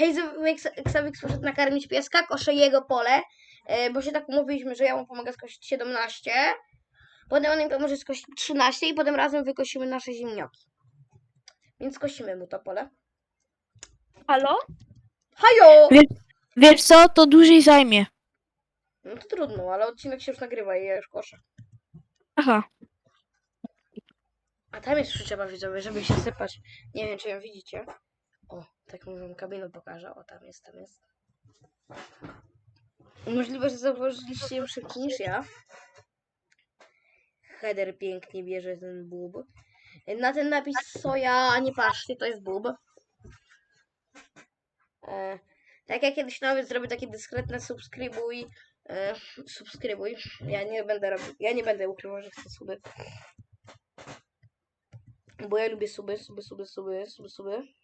Hej, Xavix poszedł nakarmić pieska, koszę jego pole, e, bo się tak umówiliśmy, że ja mu pomogę skosić 17, potem on mi pomoże skosić 13 i potem razem wykosimy nasze ziemnioki. Więc kosimy mu to pole. Halo? Hajo! Wiesz co, to dłużej zajmie. No to trudno, ale odcinek się już nagrywa i ja już koszę. Aha. A tam jest przyczepa widzowie, żeby się sypać. Nie wiem, czy ją widzicie. O, tak mówią, kabinę pokażę. O, tam jest, tam jest. Możliwe, że zauważyliście ją szybciej niż ja. Header pięknie bierze ten bób. Na ten napis soja, nie patrzcie, to jest bób. E, tak jak kiedyś nawet zrobię takie dyskretne subskrybuj. E, subskrybuj. Ja nie będę robił, ja nie będę ukrywał, że chcę suby. Bo ja lubię suby, suby, suby, suby, suby, suby.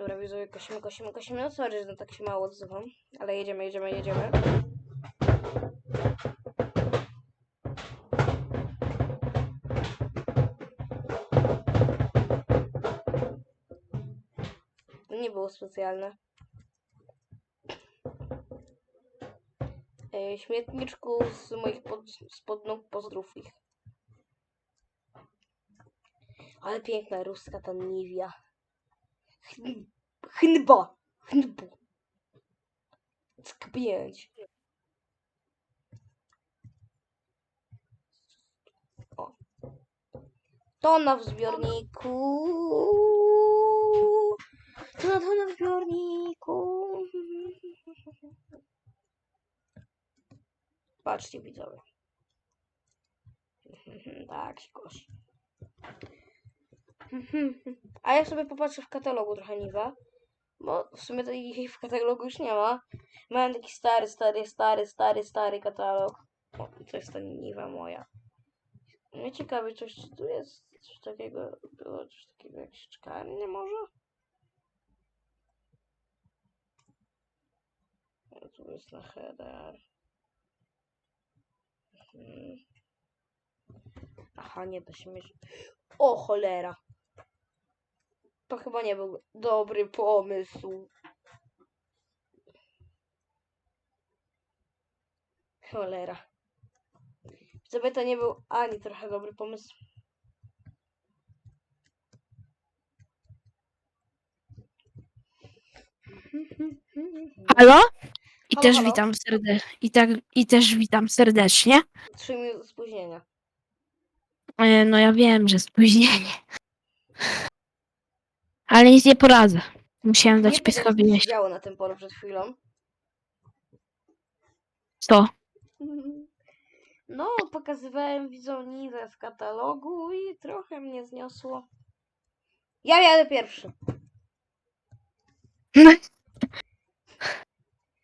Dobra, widzowie, kosimy, kosimy, kosimy. No sorry, że tak się mało odzywam. Ale jedziemy, jedziemy, jedziemy. Nie było specjalne. E, śmietniczku z moich pod, spod nóg pozdrów ich. Ale piękna ruska ta Nivea. Chnba! Chnbu! Skpięć. O. Tona w zbiorniku. Tona, tona w zbiorniku. Patrzcie widzowie. Tak kosi. A ja sobie popatrzę w katalogu trochę Niwa. Bo w sumie w katalogu już nie ma. Mam taki stary, stary, stary, stary, stary katalog. O, to jest ta Niwa moja. Mnie ciekawi coś, czy tu jest coś takiego, było coś takiego jak szczekanie może? No, tu jest na header. Mhm. Aha, nie da się mieć. O cholera. To chyba nie był dobry pomysł. Cholera. Sobie to nie był ani trochę dobry pomysł. Halo? I Halo, też halo? witam serdecznie. I, tak, I też witam serdecznie. Trzy minuty spóźnienia. E, No ja wiem, że spóźnienie. Ale nic nie poradzę. Musiałem dać pieskowi jeść. działo na tym polu przed chwilą. Co? No, pokazywałem widzonizę z katalogu i trochę mnie zniosło. Ja jadę pierwszy.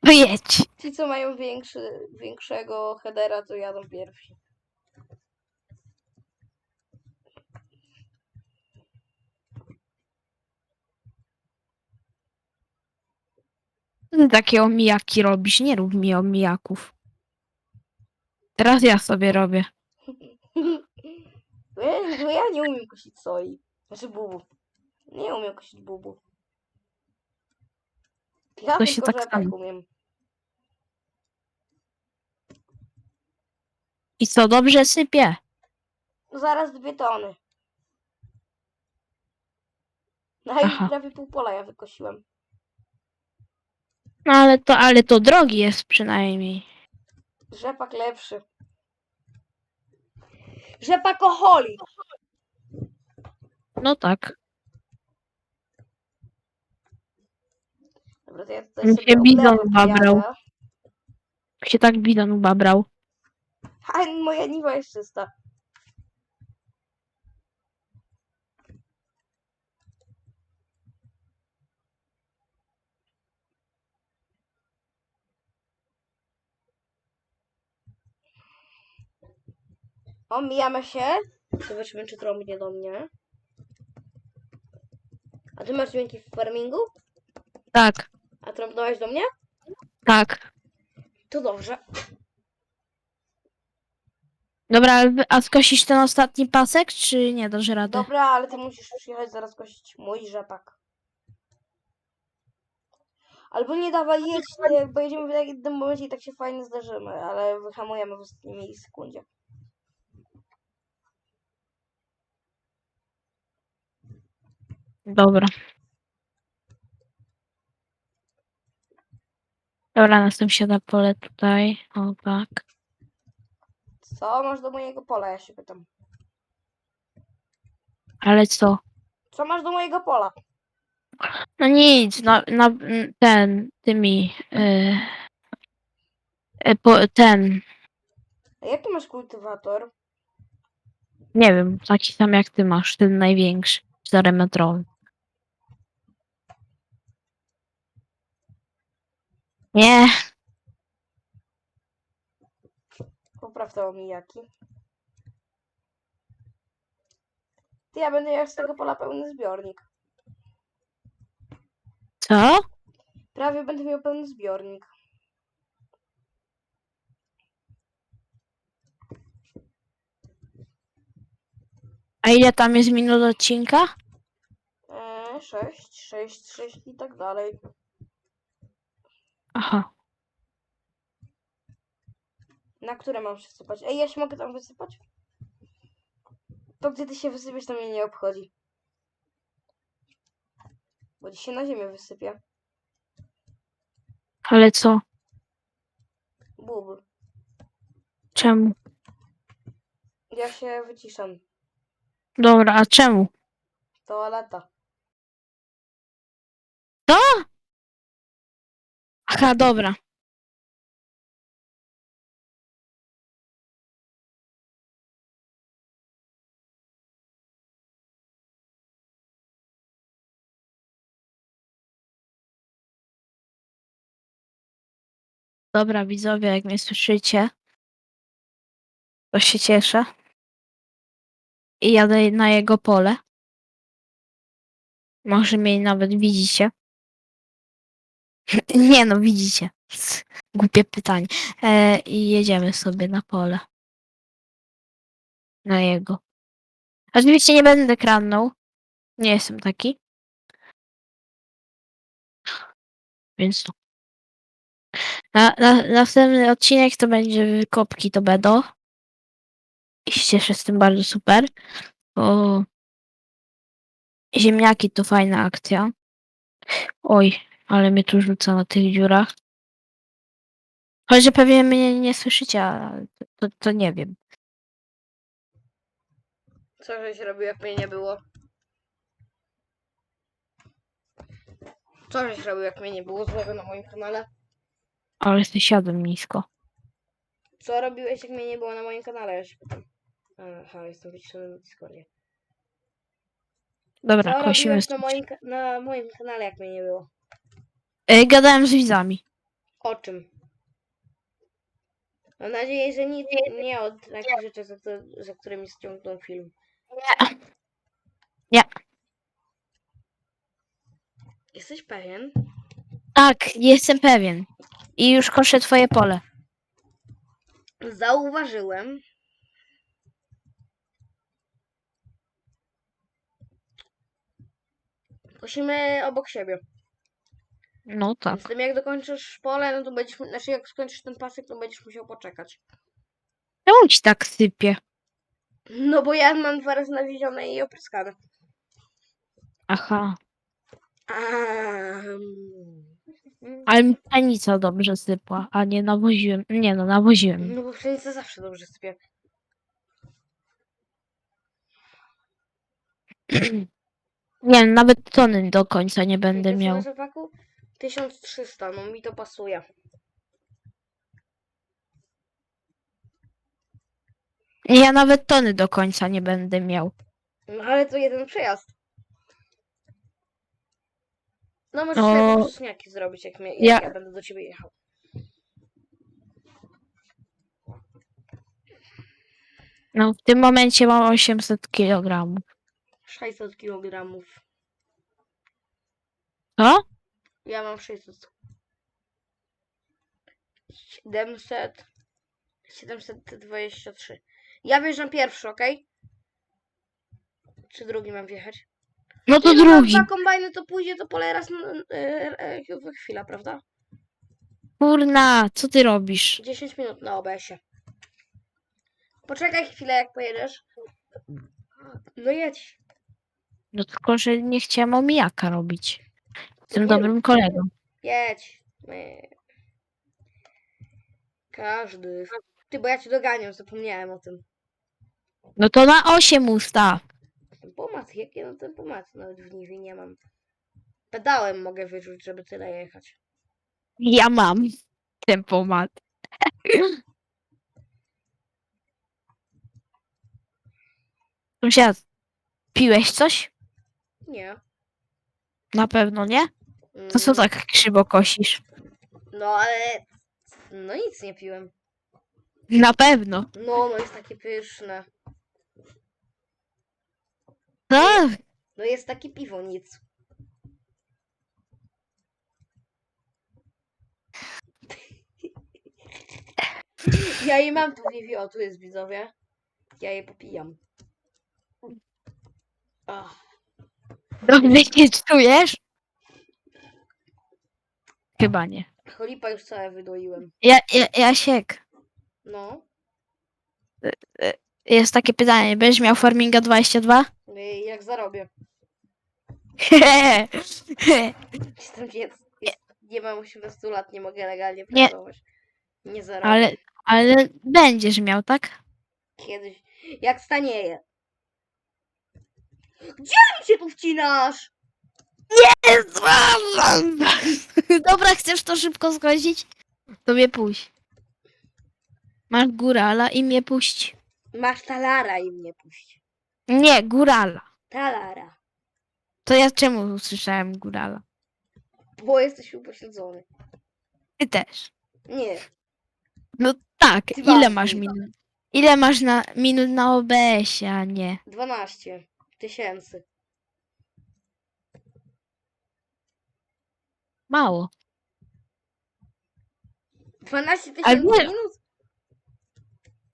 No jedź. Ci, co mają większy, większego headera, to jadą pierwsi. Ty takie omijaki robisz? Nie rób mi omijaków. Teraz ja sobie robię. Ja, bo ja nie umiem kosić soi. Znaczy bubu. Nie umiem kosić bubu. Ja To się tylko tak rzepak samo. umiem. I co, dobrze sypie? No zaraz dwie tony. No i Aha. prawie pół pola ja wykosiłem. No ale to, ale to drogi jest przynajmniej. Rzepak lepszy. Rzepakoholik! No tak. Dobra, to ja tutaj Mi sobie się bizon pojadę. Się tak bidon babrał. A moja niwa jest czysta. Omijamy się. Zobaczymy, czy trąbnie do mnie. A ty masz dźwięki w farmingu? Tak, A trąbnąłeś do mnie? tak. To dobrze. Dobra, a skosisz ten ostatni pasek, czy nie dasz rady? Dobra, ale ty musisz przyjechać zaraz kosić mój rzepak. Albo nie dawaj jeść, e, bo jedziemy w jednym momencie i tak się fajnie zdarzymy, ale wyhamujemy w ostatniej sekundzie. Dobra. Dobra, na sąsiada pole tutaj. O tak. Co masz do mojego pola, ja się pytam. Ale co? Co masz do mojego pola? No nic, na, na ten, tymi. Yy, e, po, ten, A jaki masz kultywator? nie wiem, taki sam jak ty masz, ten największy, 4-metrowy. Nie, Popraw to omijaki. Ty, ja będę miał z tego pola pełny zbiornik. co? Prawie będę miał pełny zbiornik. A ile tam jest minut odcinka? Eee, 6, 6, 6 i tak dalej. Aha. Na które mam się? Ej, ja się mogę tam wysypać? To gdzie ty się wysypiesz, to mnie nie obchodzi. Bo ci się na ziemię wysypie. Ale co? Bubl. Czemu? Ja się wyciszam. Dobra, a czemu? Toaleta. Aha, dobra. Dobra, widzowie, jak mnie słyszycie, to się cieszę. I jadę na jego pole. Może mnie nawet widzicie. Nie no, widzicie. Głupie pytanie. E, I jedziemy sobie na pole. Na jego. Oczywiście nie będę kradnął. Nie jestem taki. Więc to. Na, na, następny odcinek to będzie wykopki to będą. I się z tym bardzo super. Bo ziemniaki to fajna akcja. Oj, ale mnie tu rzuca na tych dziurach. Choć, że pewnie mnie nie słyszycie, to, to, to nie wiem. Co żeś robił, jak mnie nie było? Co żeś robił, jak mnie nie było złego na moim kanale? Ale siadłem nisko. Co robiłeś, jak mnie nie było na moim kanale? Ja się pytam. Aha, jestem wyciszony na Discordzie. Dobra, Co kosimy. robiłeś na moim, ka- na moim kanale, jak mnie nie było? E, gadałem z widzami. O czym? Mam nadzieję, że nic nie od takich rzeczy, za, to, za którymi ściągnął film. Nie. Nie. Jesteś pewien? Tak, jestem pewien. I już koszę twoje pole. Zauważyłem. Kosimy obok siebie. No tak. Więc tym jak dokończysz pole, no to będziesz, znaczy jak skończysz ten pasek, to będziesz musiał poczekać. Czemu ci tak sypie? No bo ja mam dwa razy nawiezione i opryskane. Aha. Am. Ale mi pszenica dobrze sypła, a nie nawoziłem. Nie no, nawoziłem. No bo pszenica zawsze dobrze sypie. Nie, nawet tony do końca nie będę Jakie miał. masz rzepaku? 1300, no mi to pasuje. Ja nawet tony do końca nie będę miał. No ale to jeden przejazd. No możesz O. sobie poprzeczniaki zrobić, jak, mnie, jak Ja- ja będę do ciebie jechał. No, w tym momencie mam 800 kg. 600 kg. Co? Ja mam 600. 700. 723. Ja wjeżdżam pierwszy, ok? Czy drugi mam wjechać? No to no, drugi. Dwa kombajny to pójdzie to pole raz na, e, e, chwila, prawda? Kurna, co ty robisz? 10 minut na OBS-ie. Poczekaj chwilę, jak pojedziesz. No jedź. No tylko, że nie chciałem omijaka robić. Nie. dobrym kolegą. Jedź. My. Każdy. Ty, bo ja cię doganiam, zapomniałem o tym. No to na 8 ustaw. Tempomat, jakie no tempomat? Nawet w Niwie nie mam. Pedałem mogę wyrzucić, żeby tyle jechać. Ja mam tempomat. Sąsiad, piłeś coś? Nie. Na pewno nie? To co Mm, tak krzywo kosisz? No ale... No nic nie piłem. Na pewno. No, no jest takie pyszne. Tak. No jest takie piwo, nic. Ja je mam tu Niwie, o tu jest widzowie. Ja je popijam. Ach, Dobrze się czujesz? Chyba nie. cholipa już całe wydoiłem. Ja, ja, Jasiek, No, jest takie pytanie. Będziesz miał Farminga 22? Jak zarobię. Jestem dzieckiem. Nie mam 18 lat, nie mogę legalnie Nie. pracować. Nie zarobię. ale, ale będziesz miał, tak? Kiedyś. Jak stanieje. Gdzie mi się tu wcinasz? Dobra, chcesz to szybko zgodzić? To mnie puść. Masz górala i mnie puść. Masz talara i mnie puść. Nie, górala. Talara. To ja czemu usłyszałem górala? Bo jesteś upośledzony. Ty też. Nie. No tak, Ty ile masz minut? Ile masz na minut na OBS-ie, a nie? 12 tysięcy. Mało. 12 Ale tysięcy nie. minut?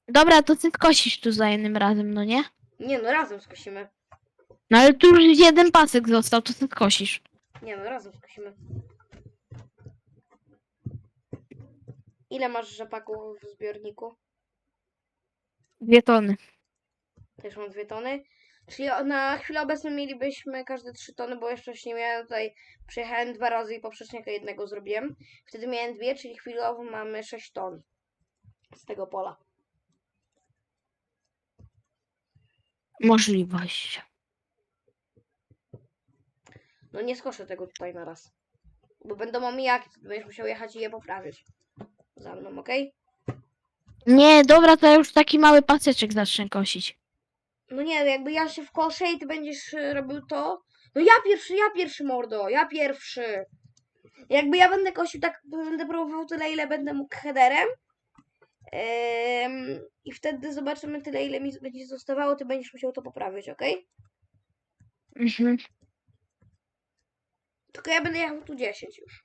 Dobra, to ty skosisz tu za jednym razem, no nie? Nie no, razem skosimy. No ale tu już jeden pasek został, to ty skosisz. Nie no, razem skosimy. Ile masz rzepaku w zbiorniku? Dwie tony. Też mam dwie tony. Czyli na chwilę obecną mielibyśmy każde trzy tony, bo jeszcze nie miałem tutaj. Przyjechałem dwa razy i poprzeczniaka jednego zrobiłem. Wtedy miałem dwie, czyli chwilowo mamy 6 ton z tego pola. Możliwość. No nie skoszę tego tutaj na raz. Bo będą omijaki, to będziesz musiał jechać i je poprawić. Za mną, okej? Nie, dobra, to ja już taki mały paseczek zacznę kosić. No nie, jakby ja się wkoszę i ty będziesz y, robił to. No ja pierwszy, ja pierwszy mordo, ja pierwszy. Jakby ja będę kosił tak, będę próbował tyle, ile będę mógł headerem. I wtedy zobaczymy tyle, ile mi będzie zostawało, ty będziesz musiał to poprawić, okej? Mhm. Tylko ja będę jechał tu 10 już.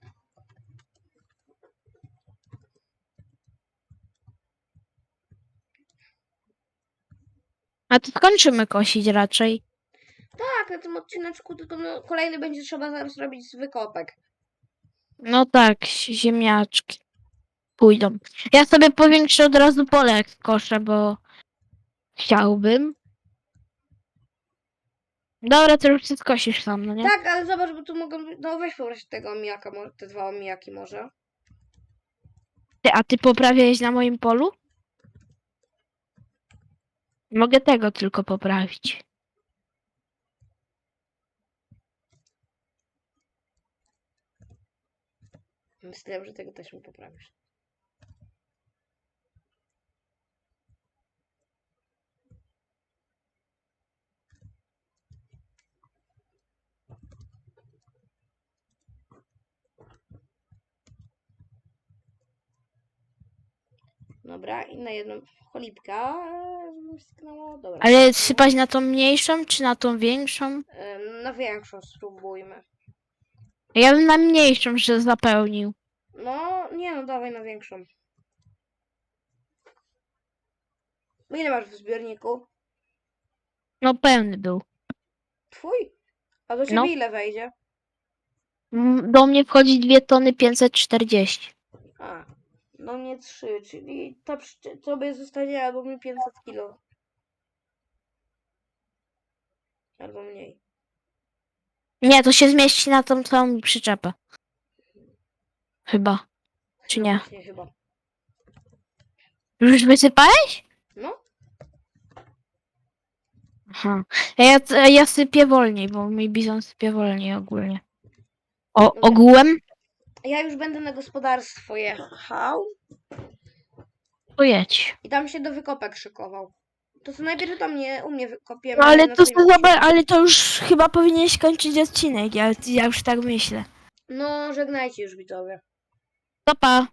A to skończymy kosić raczej. Tak, na tym odcineczku, tylko no, kolejny będzie trzeba zaraz robić z wykopek. No tak, zi- ziemniaczki pójdą. Ja sobie powiększę od razu pole jak koszę, bo chciałbym. Dobra, to już się skosisz sam, no nie? Tak, ale zobacz, bo tu mogą. No weź poproś tego omijaka, mo- te dwa omijaki może. Ty, a ty poprawiałeś na moim polu? Mogę tego tylko poprawić. Myślałem, że tego też mi poprawisz. Dobra, i na jedną cholipkę. mi sknęło? Dobra. Ale sypać na tą mniejszą, czy na tą większą? Ym, Na większą spróbujmy. Ja bym na mniejszą, że zapełnił. No, nie no, dawaj na większą. Ile masz w zbiorniku? No pełny był. Twój? A do ciebie No. ile wejdzie? Mm, Do mnie wchodzi 2 tony 540. A, do mnie 3, czyli przy- tobie zostanie albo mi 500 kilo. Albo mniej. Nie, to się zmieści na tą całą przyczepę. Chyba. Czy No nie? Właśnie chyba. Już wysypałeś? No, Aha. Ja, ja sypię wolniej, bo mój bizon sypie wolniej ogólnie. O, ogółem? Ja już będę na gospodarstwo jechał To jedź. i tam się do wykopek szykował. To co najpierw tam nie u mnie wykopiemy. No ale na to, twoim ale to już chyba powinieneś kończyć odcinek, ja, ja już tak myślę. No, żegnajcie już widzowie. To pa.